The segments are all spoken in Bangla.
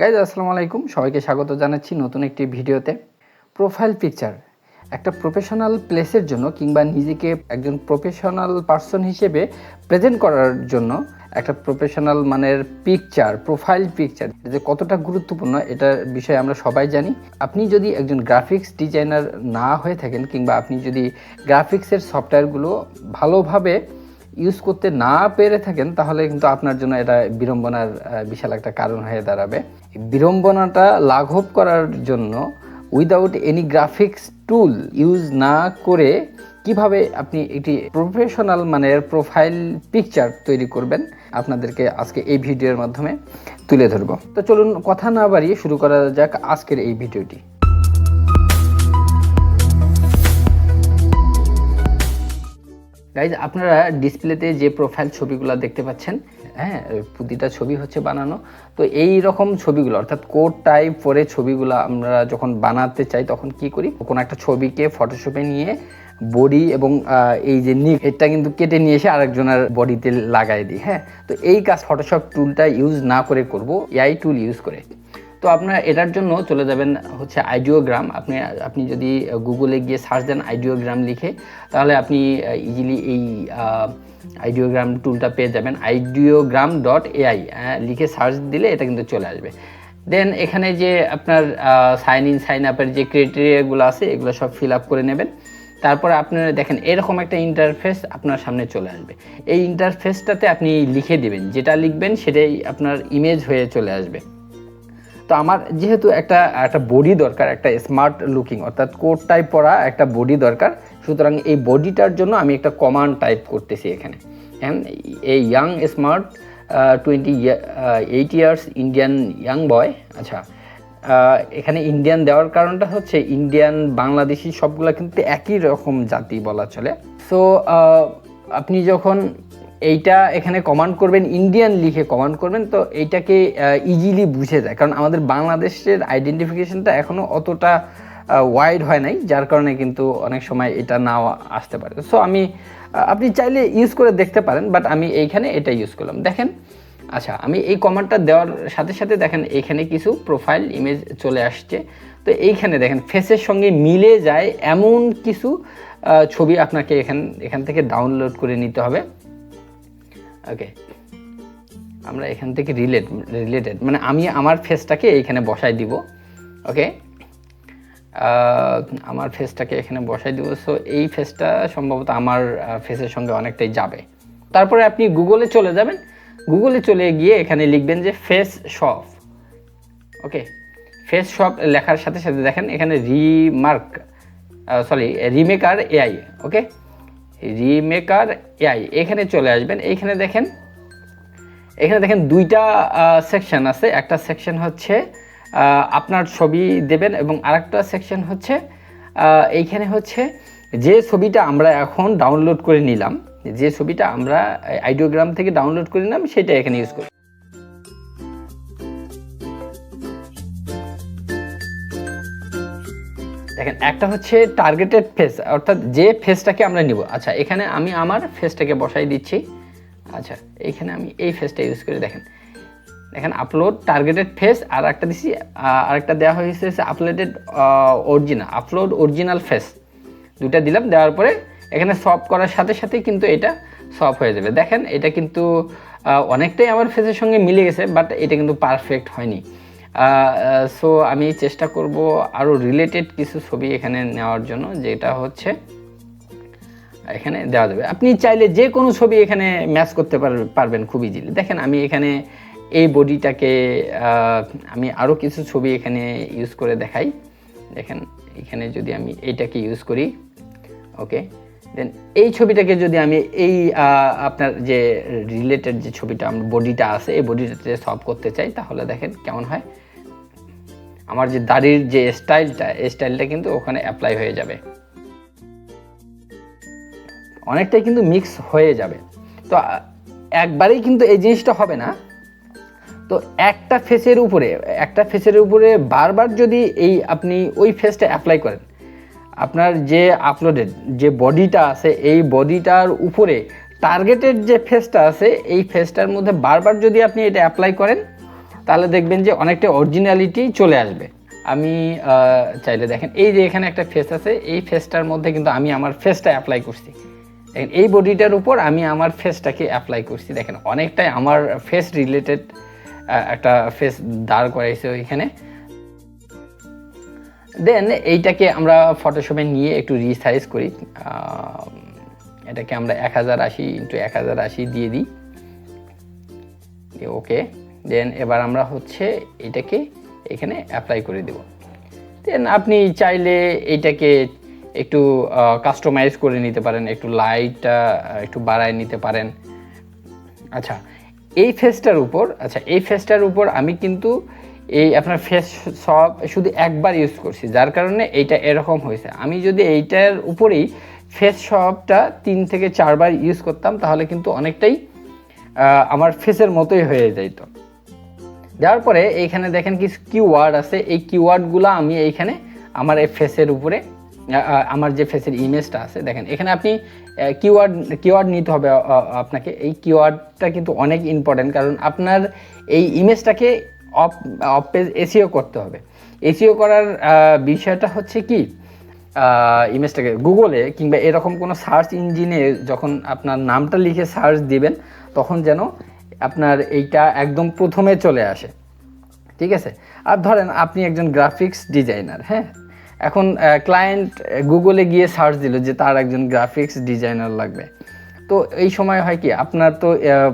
গাইজ আসসালামু আলাইকুম। সবাইকে স্বাগত জানাচ্ছি নতুন একটি ভিডিওতে। প্রোফাইল পিকচার একটা প্রফেশনাল প্লেসের জন্য কিংবা নিজেকে একজন প্রফেশনাল পার্সন হিসেবে প্রেজেন্ট করার জন্য একটা প্রফেশনাল মানের পিকচার প্রোফাইল পিকচার যে কতটা গুরুত্বপূর্ণ এটার বিষয়ে আমরা সবাই জানি। আপনি যদি একজন গ্রাফিক্স ডিজাইনার না হয়ে থাকেন কিংবা আপনি যদি গ্রাফিক্সের সফটওয়্যারগুলো ভালোভাবে ইউজ করতে না পেরে থাকেন, তাহলে কিন্তু আপনার জন্য এটা বিড়ম্বনার বিশাল একটা কারণ হয়ে দাঁড়াবে। বিড়ম্বনাটা লাঘব করার জন্য without any graphics tool use না করে কীভাবে আপনি একটি প্রফেশনাল মানের প্রোফাইল পিকচার তৈরি করবেন, আপনাদেরকে আজকে এই ভিডিওর মাধ্যমে তুলে ধরবো। তো চলুন কথা না বাড়িয়ে শুরু করা যাক আজকের এই ভিডিওটি। গাইজ আপনারা ডিসপ্লেতে যে প্রোফাইল ছবিগুলো দেখতে পাচ্ছেন হ্যাঁ প্রতিটা ছবি হচ্ছে বানানো। তো এই রকম ছবিগুলো, অর্থাৎ কোড টাইপ পরে ছবিগুলো আমরা যখন বানাতে চাই, তখন কি করি? কোনো একটা ছবিকে ফটোশপে নিয়ে বডি এবং এই যে নিক এটা কিন্তু কেটে নিয়ে এসে আরেকজনের বডিতে লাগাই দিই হ্যাঁ? তো এই কাজ ফটোশপ টুলটা ইউজ না করে করব এআই টুল ইউজ করে। তো আপনার এটার জন্য চলে যাবেন হচ্ছে আইডিওগ্রাম। আপনি আপনি যদি গুগলে গিয়ে সার্চ দেন আইডিওগ্রাম লিখে, তাহলে আপনি ইজিলি এই আইডিওগ্রাম টুলটা পেয়ে যাবেন। আইডিওগ্রাম ডট এআই লিখে সার্চ দিলে এটা কিন্তু চলে আসবে। দেন এখানে যে আপনার সাইন ইন সাইন আপের যে ক্রাইটেরিয়াগুলো আছে, এগুলো সব ফিল আপ করে নেবেন। তারপরে আপনারা দেখেন, এরকম একটা ইন্টারফেস আপনার সামনে চলে আসবে। এই ইন্টারফেসটাতে আপনি লিখে দিবেন, যেটা লিখবেন সেটাই আপনার ইমেজ হয়ে চলে আসবে। তো আমার যেহেতু একটা একটা বডি দরকার, একটা স্মার্ট লুকিং অর্থাৎ কোট টাইপ পরা একটা বডি দরকার, সুতরাং এই বডিটার জন্য আমি একটা কমান্ড টাইপ করতেছি এখানে। হ্যাঁ এই young smart twenty eight years Indian young boy আচ্ছা এখানে ইন্ডিয়ান দেওয়ার কারণটা হচ্ছে ইন্ডিয়ান বাংলাদেশি সবগুলো কিন্তু একই রকম জাতি বলা চলে। সো আপনি যখন এইটা এখানে কমান্ড করবেন ইন্ডিয়ান লিখে কমান্ড করবেন, তো এইটাকে ইজিলি বুঝে যায়। কারণ আমাদের বাংলাদেশের আইডেন্টিফিকেশনটা এখনও অতটা ওয়াইড হয় নাই, যার কারণে কিন্তু অনেক সময় এটা নাও আসতে পারে। সো আমি আপনি চাইলে ইউজ করে দেখতে পারেন বাট আমি এইখানে এটা ইউজ করলাম। দেখেন আচ্ছা আমি এই কমান্ডটা দেওয়ার সাথে সাথে দেখেন, এখানে কিছু প্রোফাইল ইমেজ চলে আসছে। তো এইখানে দেখেন ফেসের সঙ্গে মিলে যায় এমন কিছু ছবি আপনাকে এখান এখান থেকে ডাউনলোড করে নিতে হবে। ওকে আমরা এখান থেকে রিলেট রিলেটেড মানে আমি আমার ফেসটাকে এইখানে বসাই দিব ওকে আমার ফেসটাকে এখানে বসাই দিব সো এই ফেসটা সম্ভবত আমার ফেসের সঙ্গে অনেকটাই যাবে। তারপরে আপনি গুগলে চলে যাবেন। গুগলে চলে গিয়ে এখানে লিখবেন যে face shop okay face shop লেখার সাথে সাথে দেখেন এখানে remark sorry remaker AI okay remaker AI এখানে চলে আসবেন, এইখানে দেখেন, এখানে দেখেন দুইটা সেকশন আছে। একটা সেকশন হচ্ছে আপনার ছবি দেবেন এবং আরেকটা সেকশন হচ্ছে এইখানে হচ্ছে যে ছবিটা আমরা এখন ডাউনলোড করে নিলাম, যে ছবিটা আমরা আইডিওগ্রাম থেকে ডাউনলোড করে নিলাম, সেটা এখানে ইউজ করি দেখেন, একটা হচ্ছে টার্গেটেড ফেস অর্থাৎ যে ফেসটাকে আমরা নিব। আচ্ছা এখানে আমি আমার ফেসটাকে বসাই দিচ্ছি। আচ্ছা এখানে আমি এই ফেসটা ইউজ করে, দেখেন। দেখেন আপলোড টার্গেটেড ফেস আর একটা দিছি আরেকটা দেওয়া হয়েছে uploaded original upload original face দুটা দিলাম, দেওয়ার পরে এখানে সফট করার সাথে সাথেই কিন্তু এটা সফট হয়ে যাবে। দেখেন, এটা কিন্তু অনেকটাই আমার ফেসের সঙ্গে মিলে গেছে বাট এটা কিন্তু পারফেক্ট হয়নি। সো আমি চেষ্টা করব আরও রিলেটেড কিছু ছবি এখানে নেওয়ার জন্য, যেটা হচ্ছে এখানে দেওয়া যাবে। আপনি চাইলে যে কোনো ছবি এখানে ম্যাচ করতে পার- পারবেন খুব ইজিলি দেখেন, আমি এখানে এই বডিটাকে আমি আরও কিছু ছবি এখানে ইউজ করে দেখাই। দেখেন, এখানে যদি আমি এইটাকে ইউজ করি ওকে দেন এই ছবিটাকে যদি আমি এই আপনার যে রিলেটেড যে ছবিটা, বডিটা আছে, এই বডিটাতে সলভ করতে চাই, তাহলে দেখেন কেমন হয়। আমার যে দাড়ির যে স্টাইলটা এই স্টাইলটা কিন্তু ওখানে অ্যাপ্লাই হয়ে যাবে। অনেকটাই কিন্তু মিক্স হয়ে যাবে। তো, একবারেই কিন্তু এই জিনিসটা হবে না। তো একটা ফেসের উপরে, একটা ফেসের উপরে বারবার যদি এই আপনি ওই ফেসটা অ্যাপ্লাই করেন, আপনার যে আপলোডেড যে বডিটা আছে, এই বডিটার উপরে টার্গেটেড যে ফেসটা আছে, এই ফেসটার মধ্যে বারবার যদি আপনি এটা অ্যাপ্লাই করেন তাহলে দেখবেন যে অনেকটা অরিজিনালিটি চলে আসবে। আমি চাইলে দেখেন, এই যে এখানে একটা ফেস আছে, এই ফেসটার মধ্যে কিন্তু আমি আমার ফেসটা অ্যাপ্লাই করছি। দেখেন, এই বডিটার উপর আমি আমার ফেসটাকে অ্যাপ্লাই করছি। দেখেন, অনেকটাই আমার ফেস রিলেটেড একটা ফেস দাঁড় করাইছে ওইখানে। দেন এইটাকে আমরা ফটোশপে নিয়ে একটু রিসাইজ করি। এটাকে আমরা এক হাজার আশি ইন্টু এক হাজার আশি দিয়ে দিই। ওকে দেন এবার আমরা হচ্ছে এটাকে এখানে অ্যাপ্লাই করে দেব। দেন আপনি চাইলে এইটাকে একটু কাস্টমাইজ করে নিতে পারেন, একটু লাইটটা একটু বাড়ায় নিতে পারেন। আচ্ছা এই ফেসটার উপর আচ্ছা এই ফেসটার উপর আমি কিন্তু এই আপনার ফেস সব শুধু একবার ইউজ করছি, যার কারণে এইটা এরকম হয়েছে। আমি যদি এইটার উপরেই ফেস সবটা তিন থেকে চারবার ইউজ করতাম, তাহলে কিন্তু অনেকটাই আমার ফেসের মতোই হয়ে যাইতো। যাওয়ার পরে এইখানে দেখেন কি কিওয়ার্ড আছে। এই কিওয়ার্ডগুলো আমি এইখানে আমার এই ফেসের উপরে আমার যে ফেসের ইমেজটা আছে, দেখেন, এখানে আপনি কিওয়ার্ড কিওয়ার্ড নিতে হবে আপনাকে। এই কিওয়ার্ডটা কিন্তু অনেক ইম্পর্ট্যান্ট কারণ আপনার এই ইমেজটাকে অফ অফ পেজ এসিও করতে হবে। এসিও করার বিষয়টা হচ্ছে কি ইমেজটাকে গুগলে কিংবা এরকম কোনো সার্চ ইঞ্জিনে যখন আপনার নামটা লিখে সার্চ দিবেন, তখন যেন আপনার এইটা একদম প্রথমে চলে আসে। ঠিক আছে? আর ধরেন আপনি একজন গ্রাফিক্স ডিজাইনার হ্যাঁ? এখন ক্লায়েন্ট গুগলে গিয়ে সার্চ দিল যে তার একজন গ্রাফিক্স ডিজাইনার লাগবে। তো এই সময় হয় কি, আপনার তো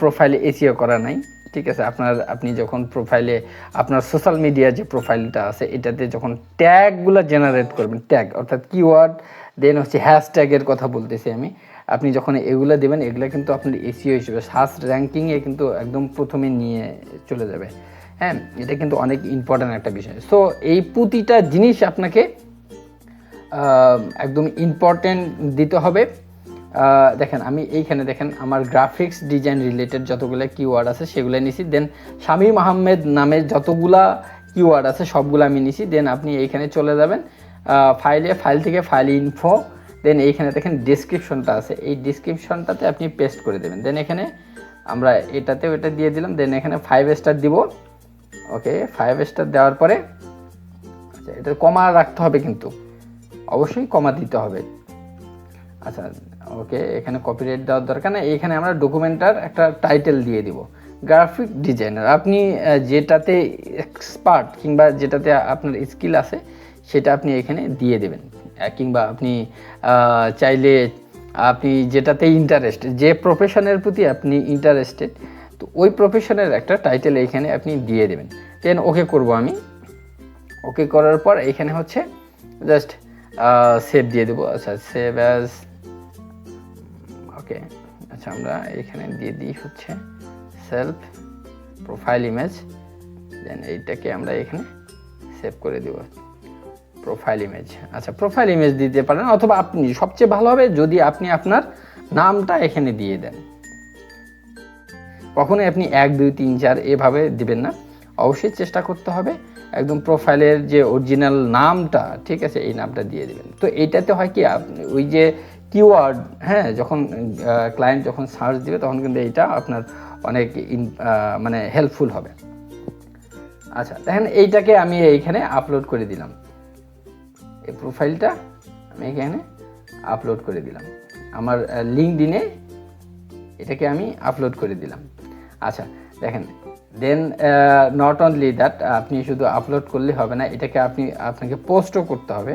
প্রোফাইলে এসিও করা নাই, ঠিক আছে? আপনার, আপনি যখন প্রোফাইলে আপনার সোশ্যাল মিডিয়া যে প্রোফাইলটা আছে, এটাতে যখন ট্যাগগুলো জেনারেট করবেন ট্যাগ অর্থাৎ কিওয়ার্ড দেন হচ্ছে হ্যাশট্যাগের কথা বলতেছি আমি। আপনি যখন এগুলো দেবেন, এগুলো কিন্তু আপনার এসিও হিসেবে, সার্চ র্যাঙ্কিংয়ে কিন্তু একদম প্রথমে নিয়ে চলে যাবে। হ্যাঁ এটা কিন্তু অনেক ইম্পর্ট্যান্ট একটা বিষয়। সো এই প্রতিটা জিনিস আপনাকে একদম ইম্পর্টেন্ট দিতে হবে। দেখেন, আমি এইখানে দেখেন, আমার গ্রাফিক্স ডিজাইন রিলেটেড যতগুলো কিওয়ার্ড আছে সেগুলো নিছি। দেন শামীম আহমেদ নামের যতগুলা কিওয়ার্ড আছে, সবগুলো আমি নিছি। দেন আপনি এইখানে চলে যাবেন। ফাইলে ফাইল থেকে ফাইল ইনফো দেন এইখানে দেখেন ডিসক্রিপশনটা আছে। এই ডিসক্রিপশনটাতে আপনি পেস্ট করে দেবেন। দেন এখানে আমরা এটাতেও এটা দিয়ে দিলাম। দেন এখানে ফাইভ স্টার দিব। ওকে ফাইভ স্টার দেওয়ার পরে আচ্ছা এটার কমা রাখতে হবে কিন্তু। অবশ্যই কমা দিতে হবে। আচ্ছা ওকে এখানে কপিরাইট দেওয়ার দরকার নেই। এখানে আমরা ডকুমেন্টার একটা টাইটেল দিয়ে দিব। গ্রাফিক ডিজাইনার আপনি যেটাতে এক্সপার্ট কিংবা যেটাতে আপনার স্কিল আছে, সেটা আপনি এখানে দিয়ে দেবেন। কিংবা আপনি চাইলে আপনি যেটাতে ইন্টারেস্ট যে প্রফেশনের প্রতি আপনি ইন্টারেস্টেড তো ওই প্রফেশনের একটা টাইটেল এখানে আপনি দিয়ে দেবেন। দেন ওকে করব আমি। ওকে করার পর এখানে হচ্ছে জাস্ট সেভ দিয়ে দেবো। আচ্ছা সেভ অ্যাজ ওকে আচ্ছা আমরা এখানে দিয়ে দিই হচ্ছে সেলফ প্রোফাইল ইমেজ দেন এইটাকে আমরা এখানে সেভ করে দেব। প্রোফাইল ইমেজ আচ্ছা প্রোফাইল ইমেজ দিতে পারেন অথবা আপনি, সবচেয়ে ভালো হবে যদি আপনি আপনার নামটা এখানে দিয়ে দেন। কখনোই আপনি এক, দুই, তিন, চার এভাবে দিবেন না। অবশ্যই চেষ্টা করতে হবে একদম প্রোফাইলের যে অরিজিনাল নামটা, ঠিক আছে, এই নামটা দিয়ে দেবেন। তো এইটাতে হয় কি আপনি ওই যে কিওয়ার্ড হ্যাঁ যখন ক্লায়েন্ট যখন সার্চ দিবে, তখন কিন্তু এইটা আপনার অনেক মানে হেল্পফুল হবে। আচ্ছা দেখেন, এইটাকে আমি এইখানে আপলোড করে দিলাম। এই প্রোফাইলটা আমি এখানে আপলোড করে দিলাম। আমার লিঙ্কডিনে এটাকে আমি আপলোড করে দিলাম। আচ্ছা দেখেন দেন নট অনলি দ্যাট আপনি শুধু আপলোড করলে হবে না, এটাকে আপনি, আপনাকে পোস্টও করতে হবে।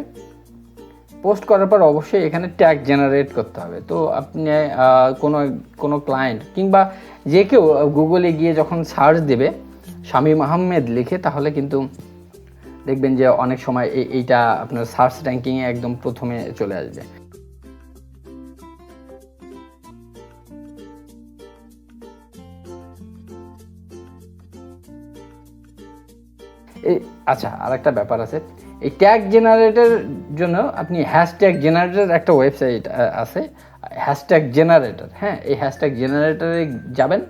পোস্ট করার পর অবশ্যই এখানে ট্যাগ জেনারেট করতে হবে। তো আপনি কোনো কোনো ক্লায়েন্ট কিংবা যে কেউ গুগলে গিয়ে যখন সার্চ দেবে শামীম আহমেদ লিখে, তাহলে কিন্তু দেখবেন যে অনেক সময় এই- এইটা আপনার সার্চ র্যাঙ্কিংয়ে একদম প্রথমে চলে আসবে। এই আচ্ছা আর একটা ব্যাপার আছে। এই ট্যাগ জেনারেটর জন্য আপনি হ্যাশট্যাগ জেনারেটর একটা ওয়েবসাইট আছে। হ্যাশট্যাগ জেনারেটর হ্যাঁ এই হ্যাশট্যাগ জেনারেটরে যাবেন,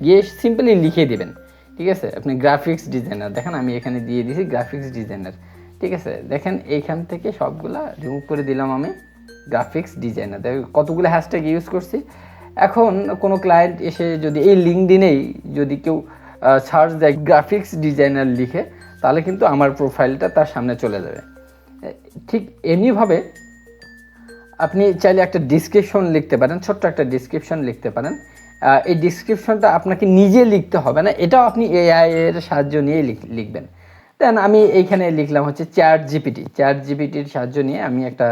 গিয়ে সিম্পলি লিখে দিবেন। ঠিক আছে? আপনি গ্রাফিক্স ডিজাইনার দেখেন আমি এখানে দিয়ে দিয়েছি গ্রাফিক্স ডিজাইনার ঠিক আছে? দেখেন এইখান থেকে সবগুলা রিমুভ করে দিলাম আমি গ্রাফিক্স ডিজাইনার দেখেন কতগুলো হ্যাশট্যাগ ইউজ করছি। এখন কোনো ক্লায়েন্ট এসে যদি এই লিঙ্কডিনেই যদি কেউ সার্চ দেয় গ্রাফিক্স ডিজাইনার লিখে, তাহলে কিন্তু আমার প্রোফাইলটা তার সামনে চলে যাবে। ঠিক এমনিভাবে আপনি চাইলে একটা ডিসক্রিপশন লিখতে পারেন, ছোট্ট একটা ডিসক্রিপশন লিখতে পারেন। এই ডিসক্রিপশনটা আপনাকে নিজে লিখতে হবে না, এটাও আপনি এআই এর সাহায্য নিয়ে লিখবেন। দেন আমি এইখানে লিখলাম হচ্ছে চ্যাট জিপিটি চ্যাট জিপিটির সাহায্য নিয়ে আমি একটা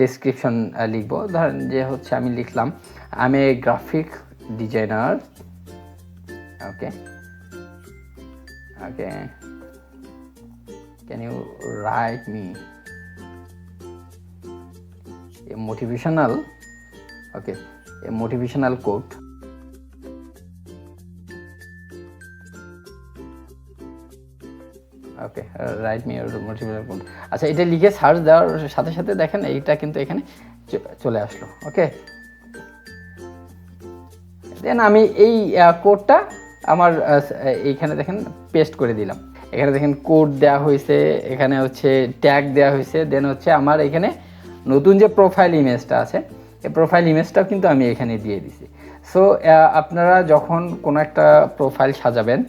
ডিসক্রিপশন লিখব। ধরেন যে হচ্ছে আমি লিখলাম আমি graphic designer okay okay can you write me a motivational? Motivational a okay write me motivational quote আচ্ছা এটা লিখে সার্চ দেওয়ার সাথে সাথে দেখেন, এইটা কিন্তু এখানে চলে আসলো ওকে দেন আমি এই কোডটা আমার এইখানে দেখেন পেস্ট করে দিলাম। এখানে দেখেন কোড দেওয়া হয়েছে, এখানে হচ্ছে ট্যাগ দেওয়া হয়েছে দেন হচ্ছে আমার এখানে নতুন যে প্রোফাইল ইমেজটা আছে, এই প্রোফাইল ইমেজটাও কিন্তু আমি এখানে দিয়ে দিছি। সো আপনারা যখন কোনো একটা প্রোফাইল সাজাবেন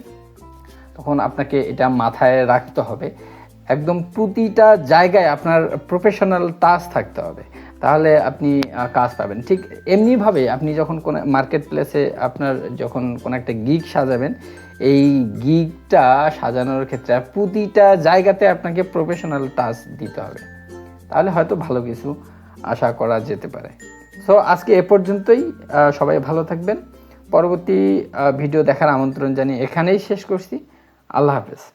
তখন আপনাকে এটা মাথায় রাখতে হবে। একদম প্রতিটা জায়গায় আপনার প্রফেশনাল টাচ থাকতে হবে। তাহলে আপনি কাজ পাবেন। ঠিক এমনিভাবে আপনি যখন কোনো মার্কেট প্লেসে আপনার যখন কোনো একটা গিগ সাজাবেন, এই গিগটা সাজানোর ক্ষেত্রে প্রতিটা জায়গাতে আপনাকে প্রফেশনাল টাচ দিতে হবে। তাহলে হয়তো ভালো কিছু আশা করা যেতে পারে। সো আজকে এ পর্যন্তই। সবাই ভালো থাকবেন। পরবর্তী ভিডিও দেখার আমন্ত্রণ জানিয়ে এখানেই শেষ করছি। আল্লাহ হাফেজ।